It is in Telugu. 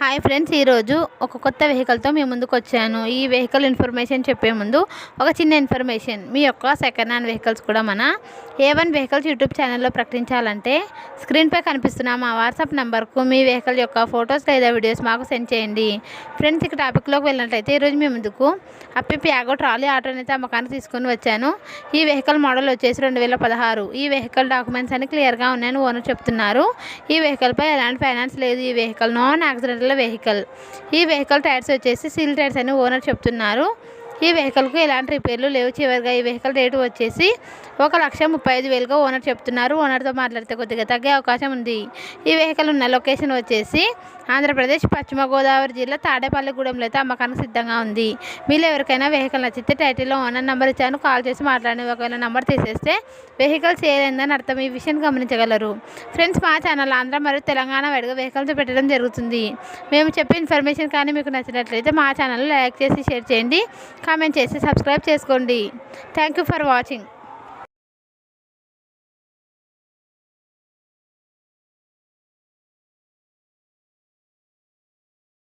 హాయ్ ఫ్రెండ్స్ ఈరోజు ఒక కొత్త వెహికల్తో మీ ముందుకు వచ్చాను ఈ వెహికల్ ఇన్ఫర్మేషన్ చెప్పే ముందు ఒక చిన్న ఇన్ఫర్మేషన్. మీ యొక్క సెకండ్ హ్యాండ్ వెహికల్స్ కూడా మన ఏ వన్ వెహికల్స్ యూట్యూబ్ ఛానల్లో ప్రకటించాలంటే స్క్రీన్పై కనిపిస్తున్న మా వాట్సాప్ నెంబర్కు మీ వెహికల్ యొక్క ఫొటోస్ లేదా వీడియోస్ మాకు సెండ్ చేయండి. ఫ్రెండ్స్ ఇక టాపిక్లోకి వెళ్ళినట్లయితే ఈరోజు మీ ముందుకు అప్పి ప్యాగో ట్రాలీ ఆటోని అయితే అమ్మకానికి తీసుకొని వచ్చాను. ఈ వెహికల్ మోడల్ వచ్చేసి రెండు వేల పదహారు. ఈ వెహికల్ డాక్యుమెంట్స్ అన్ని క్లియర్గా ఉన్నాయని ఓనర్ చెప్తున్నారు. ఈ వెహికల్పై ఎలాంటి ఫైనాన్స్ లేదు. ఈ వెహికల్ నాన్ యాక్సిడెంటల్ వెహికల్. ఈ వెహికల్ టైర్స్ వచ్చేసి సీల్ టైర్స్ అని ఓనర్ చెప్తున్నారు. ఈ వెహికల్కు ఎలాంటి రిపేర్లు లేవు. చివరిగా ఈ వెహికల్ రేటు వచ్చేసి ఒక లక్ష ముప్పై ఐదు వేలుగా ఓనర్ చెప్తున్నారు. ఓనర్తో మాట్లాడితే కొద్దిగా తగ్గే అవకాశం ఉంది. ఈ వెహికల్ ఉన్న లొకేషన్ వచ్చేసి ఆంధ్రప్రదేశ్ పశ్చిమ గోదావరి జిల్లా తాడేపల్లిగూడెంలో అయితే అమ్మకానికి సిద్ధంగా ఉంది. మీరు ఎవరికైనా వెహికల్ నచ్చితే టైటిల్లో ఓనర్ నెంబర్ ఇచ్చాను కాల్ చేసి మాట్లాడి ఒకవేళ నెంబర్ తీసేస్తే వెహికల్ సేల్ అయిందని అర్థం. ఈ విషయాన్ని గమనించగలరు. ఫ్రెండ్స్ మా ఛానల్ ఆంధ్ర మరియు తెలంగాణ వేడుగా వెహికల్స్ పెట్టడం జరుగుతుంది. మేము చెప్పే ఇన్ఫర్మేషన్ కానీ మీకు నచ్చినట్లయితే మా ఛానల్ లైక్ చేసి షేర్ చేయండి. కామెంట్ చేసి సబ్స్క్రైబ్ చేసుకోండి. Thank you for watching